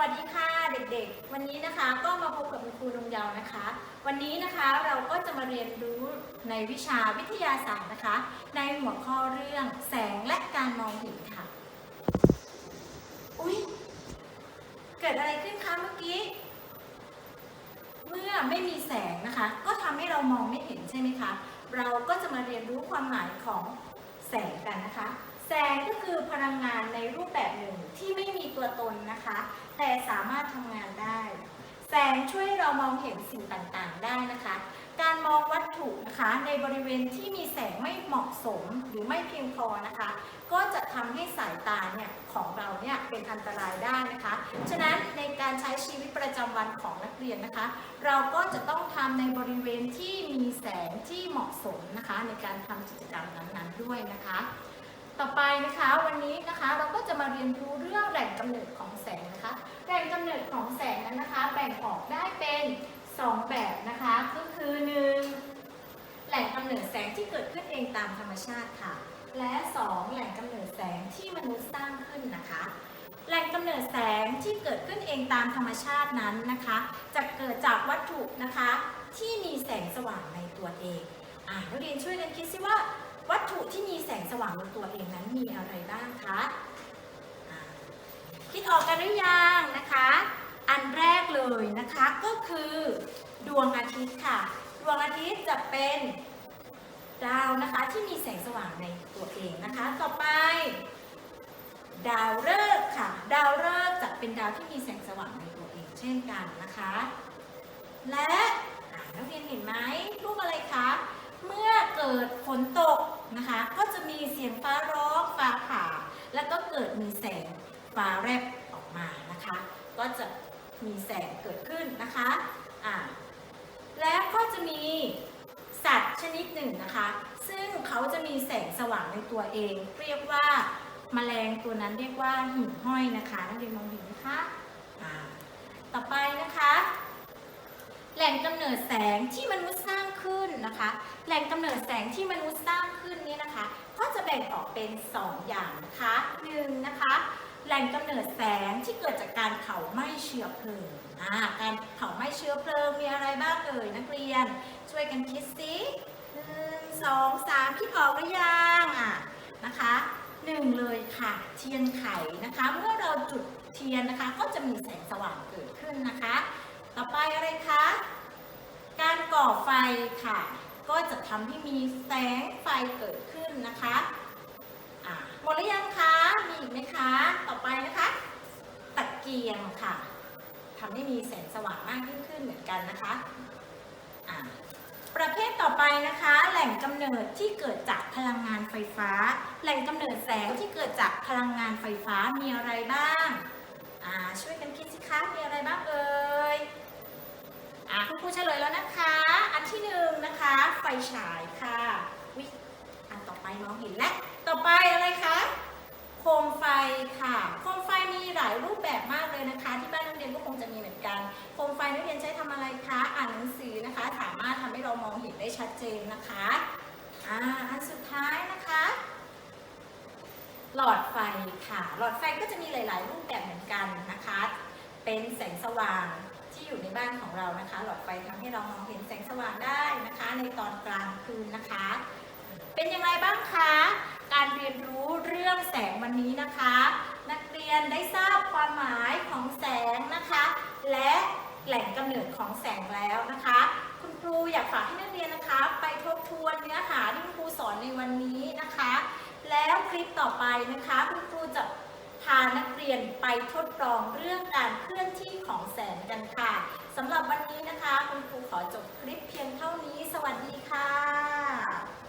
วัสดีค่ะเด็กๆ วันนี้นะคะก็มาพบกับคุณครูนงเยาวนะคะ วันนี้นะคะเราก็จะมาเรียนรู้ในวิชาวิทยาศาสตร์นะคะ ในหัวข้อเรื่องแสงและการมองเห็นค่ะ อุ๊ย เกิดอะไรขึ้นคะเมื่อกี้ เมื่อไม่มีแสงนะคะ ก็ทำให้เรามองไม่เห็นใช่ไหมคะ เราก็จะมาเรียนรู้ความหมายของแสงกันนะคะ แสงก็คือพลังงานในรูปแบบหนึ่งที่ไม่มีตัวตนนะคะ แต่สามารถทำงานได้ แสงช่วยเรามองเห็นสิ่งต่างๆได้นะคะ การมองวัตถุนะคะในบริเวณที่มีแสงไม่เหมาะสมหรือไม่เพียงพอนะคะ ก็จะทำให้สายตาเนี่ยของเราเนี่ยเป็นอันตรายได้นะคะ ฉะนั้นในการใช้ชีวิตประจำวันของนักเรียนนะคะ เราก็จะต้องทำในบริเวณที่มีแสงที่เหมาะสมนะคะ ในการทำกิจกรรมนั้นๆด้วยนะคะ ต่อไปนะคะวันนี้นะคะเราก็จะมาเรียนรู้เรื่องแหล่งกำเนิดของแสงนะคะ แหล่งกำเนิดของแสงนั้นนะคะ แบ่งออกได้เป็น 2 แบบนะคะ ก็คือ 1. แหล่งกำเนิดแสงที่เกิดขึ้นเองตามธรรมชาติค่ะ และ 2. แหล่งกำเนิดแสงที่มนุษย์สร้างขึ้นนะคะ แหล่งกำเนิดแสงที่เกิดขึ้นเองตามธรรมชาตินั้นนะคะ จะเกิดจากวัตถุนะคะ ที่มีแสงสว่างในตัวเองอ่านักเรียนช่วยกันคิดสิว่า วัตถุที่มีแสงสว่างในตัวเองนั้นมีอะไรบ้างคะคิดออกกันหรือยังนะคะ อันแรกเลยนะคะก็คือดวงอาทิตย์ค่ะ ดวงอาทิตย์จะเป็นดาวนะคะที่มีแสงสว่างในตัวเองนะคะ ต่อไป ดาวฤกษ์ค่ะ ดาวฤกษ์จะเป็นดาวที่มีแสงสว่างในตัวเองเช่นกันนะคะ และนักเรียนเห็นไหมรูปอะไรคะ เมื่อเกิดฝนตกนะคะ ก็จะมีเสียงฟ้าร้องฟ้าผ่า แล้วก็เกิดมีแสงฟ้าแรบออกมานะคะ ก็จะมีแสงเกิดขึ้นนะคะอ่าและก็จะมีสัตว์ชนิดหนึ่งนะคะ ซึ่งเขาจะมีแสงสว่างในตัวเอง เรียกว่าแมลงตัวนั้นเรียกว่าหิ่งห้อยนะคะนักเรียนมองเห็นไหมคะอ่าต่อไปนะคะ แหล่งกำเนิดแสงที่มนุษย์สร้างขึ้นนะคะ แหล่งกำเนิดแสงที่มนุษย์สร้างขึ้นนี้นะคะ ก็จะแบ่งออกเป็น 2 อย่างนะคะหนึ่งนะคะ แหล่งกำเนิดแสงที่เกิดจากการเผาไหม้เชื้อเพลิงการเผาไหม้เชื้อเพลิงมีอะไรบ้างเอ่ยนักเรียน ช่วยกันคิดสิหนึ่งสองสามคิดออกหรือยังอะนะคะหนึ่งเลยค่ะเทียนไขนะคะ เมื่อเราจุดเทียนนะคะก็จะมีแสงสว่างเกิดขึ้นนะคะ ต่อไปอะไรคะ การก่อไฟค่ะ ก็จะทำให้มีแสงไฟเกิดขึ้นนะคะหมดหรือยังคะ มีอีกไหมคะ ต่อไปนะคะ ตะเกียงค่ะทำให้มีแสงสว่างมากยิ่งขึ้นเหมือนกันนะคะะประเภทต่อไปนะคะ แหล่งกำเนิดที่เกิดจากพลังงานไฟฟ้า แหล่งกำเนิดแสงที่เกิดจากพลังงานไฟฟ้ามีอะไรบ้างช่วยกันคิดสิคะ มีอะไรบ้างเอ่ย รูเฉลยแล้วนะคะ อันที่หนึ่งนะคะ ไฟฉายค่ะวิอันต่อไปมองเห็นแล้วต่อไปอะไรคะ โคมไฟค่ะ โคมไฟมีหลายรูปแบบมากเลยนะคะ ที่บ้านนักเรียนก็คงจะมีเหมือนกัน โคมไฟนักเรียนใช้ทำอะไรคะ อ่านหนังสือนะคะ สามารถทำให้เรามองเห็นได้ชัดเจนนะคะ อ่า อันสุดท้ายนะคะ หลอดไฟค่ะ หลอดไฟก็จะมีหลาย ๆ รูปแบบเหมือนกันนะคะ เป็นแสงสว่าง ที่อยู่ในบ้านของเรานะคะ หลอดไฟทำให้เรามองเห็นแสงสว่างได้นะคะ ในตอนกลางคืนนะคะ เป็นอย่างไรบ้างคะ การเรียนรู้เรื่องแสงวันนี้นะคะ นักเรียนได้ทราบความหมายของแสงนะคะ และแหล่งกำเนิดของแสงแล้วนะคะ คุณครูอยากฝากให้นักเรียนนะคะ ไปทบทวนเนื้อหาที่คุณครูสอนในวันนี้นะคะ แล้วคลิปต่อไปนะคะ คุณครูจะพานักเรียนไปทดลองเรื่องการเคลื่อนที่ของ กันค่ะสำหรับวันนี้นะคะ คุณครูขอจบคลิปเพียงเท่านี้ สวัสดีค่ะ